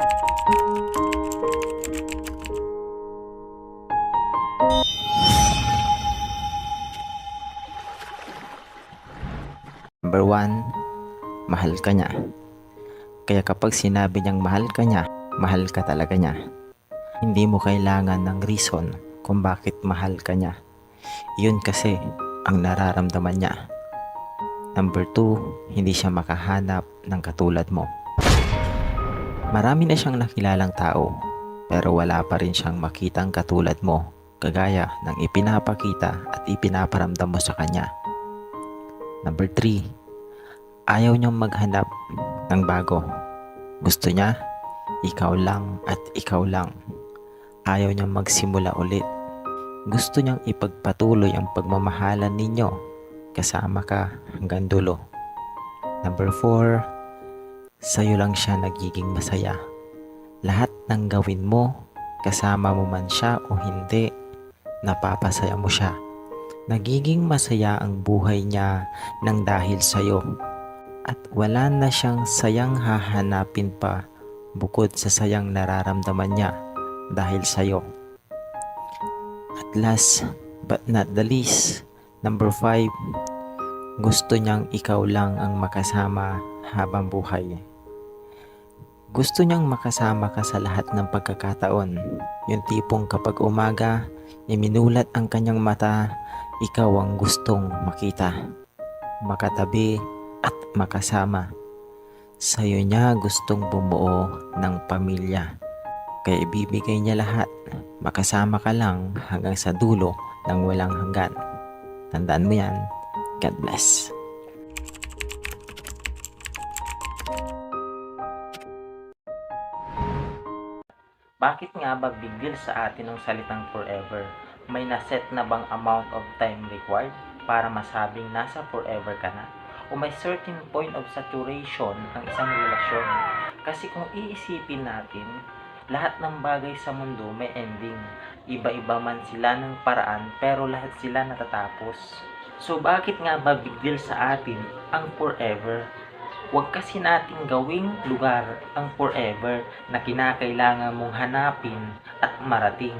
Number one, mahal ka niya. Kaya kapag sinabi niyang mahal ka niya, mahal ka talaga niya. Hindi mo kailangan ng reason kung bakit mahal ka niya. Yun kasi ang nararamdaman niya. Number two, hindi siya makahanap ng katulad mo. Marami na siyang nakilalang tao, pero wala pa rin siyang makitang katulad mo, kagaya ng ipinapakita at ipinaparamdam mo sa kanya. Number 3. Ayaw niyang maghanap ng bago. Gusto niya, ikaw lang at ikaw lang. Ayaw niyang magsimula ulit. Gusto niyang ipagpatuloy ang pagmamahalan ninyo. Kasama ka hanggang dulo. Number 4. Sa'yo lang siya nagiging masaya. Lahat ng gawin mo, kasama mo man siya o hindi, napapasaya mo siya. Nagiging masaya ang buhay niya nang dahil sa'yo. At wala na siyang sayang hahanapin pa bukod sa sayang nararamdaman niya dahil sa'yo. At last but not the least, number 5, gusto niyang ikaw lang ang makasama habang buhay. Gusto niyang makasama ka sa lahat ng pagkakataon. Yung tipong kapag umaga, iminulat ang kanyang mata, ikaw ang gustong makita, makatabi at makasama. Sa'yo niya gustong bumuo ng pamilya. Kaya ibibigay niya lahat. Makasama ka lang hanggang sa dulo ng walang hanggan. Tandaan mo yan. God bless. Bakit nga ba big deal sa atin ang salitang forever? May naset na bang amount of time required para masabing nasa forever ka na? O may certain point of saturation ang isang relasyon? Kasi kung iisipin natin, lahat ng bagay sa mundo may ending. Iba-iba man sila ng paraan pero lahat sila natatapos. So bakit nga ba big deal sa atin ang forever? Huwag kasi nating gawing lugar ang forever na kinakailangan mong hanapin at marating.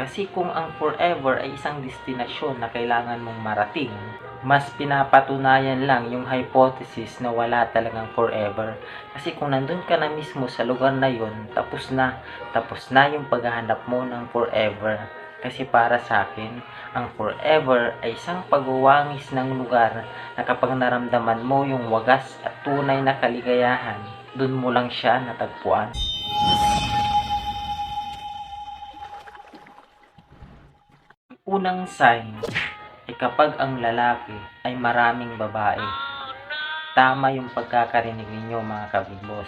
Kasi kung ang forever ay isang destinasyon na kailangan mong marating, mas pinapatunayan lang yung hypothesis na wala talagang forever. Kasi kung nandun ka na mismo sa lugar na yun, tapos na, tapos na yung paghahanap mo ng forever. Kasi para sa akin, ang forever ay isang pagwawangis ng lugar na kapag naramdaman mo yung wagas at tunay na kaligayahan, dun mo lang siya natagpuan. Ang unang sign ay kapag ang lalaki ay maraming babae. Tama yung pagkakarinig ninyo mga kabibos.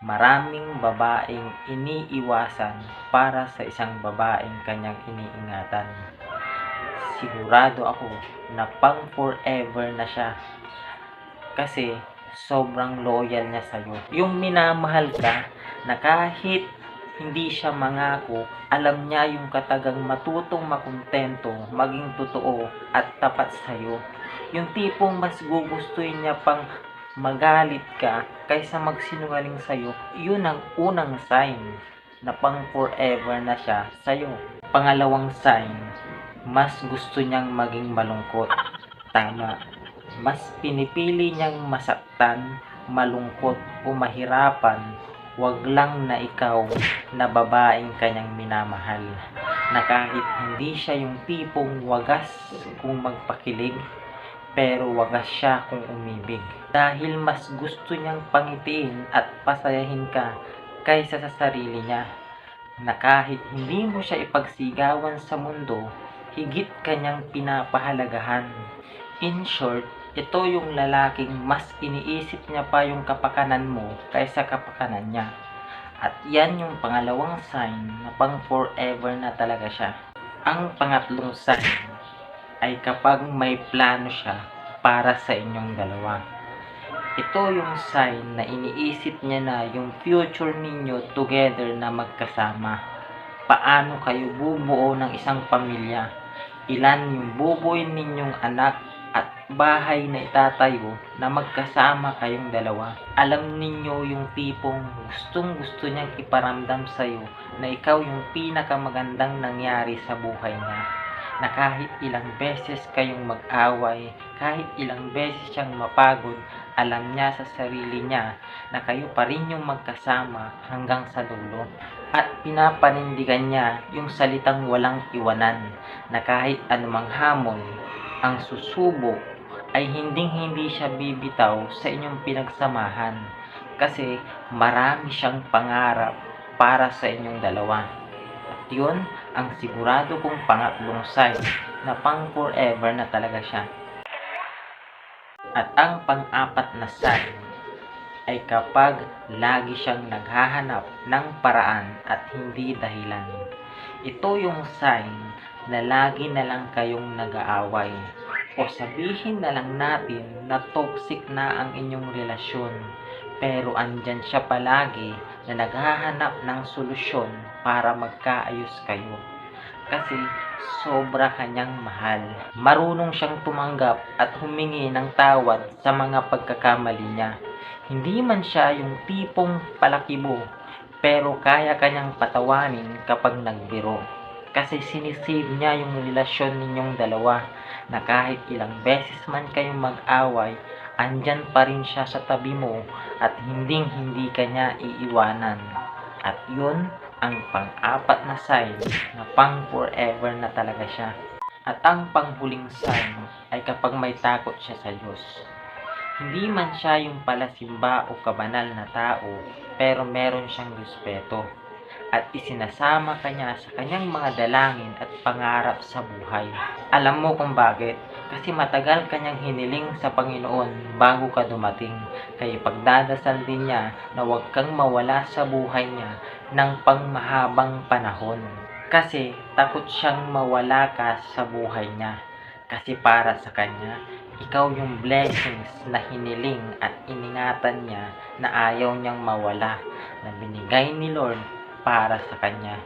Maraming babaeng iniiwasan para sa isang babaeng kanyang iniingatan. Sigurado ako na pang forever na siya. Kasi sobrang loyal niya sa'yo. Yung minamahal ka na kahit hindi siya mangako, alam niya yung katagang matutong makontento, maging totoo at tapat sa'yo. Yung tipong mas gugustuhin niya pang magalit ka kaysa magsinungaling sa'yo, yun ang unang sign na pang forever na siya sa'yo. Pangalawang sign, mas gusto niyang maging malungkot. Tama. Mas pinipili niyang masaktan, malungkot o mahirapan wag lang na ikaw na babaeng kanyang minamahal na kahit hindi siya yung tipong wagas kung magpakilig pero wagas siya kung umibig dahil mas gusto niyang pangitiin at pasayahin ka kaysa sa sarili niya na kahit hindi mo siya ipagsigawan sa mundo higit kanyang pinapahalagahan in short ito yung lalaking mas iniisip niya pa yung kapakanan mo kaysa kapakanan niya. At yan yung pangalawang sign na pang forever na talaga siya. Ang pangatlong sign ay kapag may plano siya para sa inyong dalawa. Ito yung sign na iniisip niya na yung future ninyo together na magkasama. Paano kayo bubuo ng isang pamilya? Ilan yung bubuin ninyong anak at bahay na itatayo na magkasama kayong dalawa. Alam ninyo yung tipong gustong gusto niyang iparamdam sa'yo na ikaw yung pinakamagandang nangyari sa buhay niya. Na kahit ilang beses kayong mag-away, kahit ilang beses siyang mapagod, alam niya sa sarili niya na kayo pa rin yung magkasama hanggang sa dulo. At pinapanindigan niya yung salitang walang iwanan na kahit anumang hamon ang susubo ay hinding-hindi siya bibitaw sa inyong pinagsamahan kasi marami siyang pangarap para sa inyong dalawa. At yun ang sigurado kong pangatlong sign na pang forever na talaga siya. At ang pang-apat na sign ay kapag lagi siyang naghahanap ng paraan at hindi dahilan. Ito yung sign na lagi na lang kayong nag-aaway o sabihin na lang natin na toxic na ang inyong relasyon pero andyan siya palagi na naghahanap ng solusyon para magkaayos kayo kasi sobra kanyang mahal. Marunong siyang tumanggap at humingi ng tawad sa mga pagkakamali niya. Hindi man siya yung tipong palakibo pero kaya kanyang patawanin kapag nagbiro. Kasi sinisave niya yung relasyon ninyong dalawa na kahit ilang beses man kayong mag-away, andyan pa rin siya sa tabi mo at hinding hindi ka niya iiwanan. At yun ang pang-apat na sign na pang forever na talaga siya. At ang panghuling sign ay kapag may takot siya sa Diyos. Hindi man siya yung palasimba o kabanal na tao, pero meron siyang respeto. At isinasama kanya sa kanyang mga dalangin at pangarap sa buhay. Alam mo kung bakit? Kasi matagal kanyang hiniling sa Panginoon bago ka dumating. Kaya pagdadasal din niya na huwag kang mawala sa buhay niya ng pangmahabang panahon. Kasi takot siyang mawala ka sa buhay niya. Kasi para sa kanya, ikaw yung blessings na hiniling at iningatan niya na ayaw niyang mawala na binigay ni Lord para sa kanya.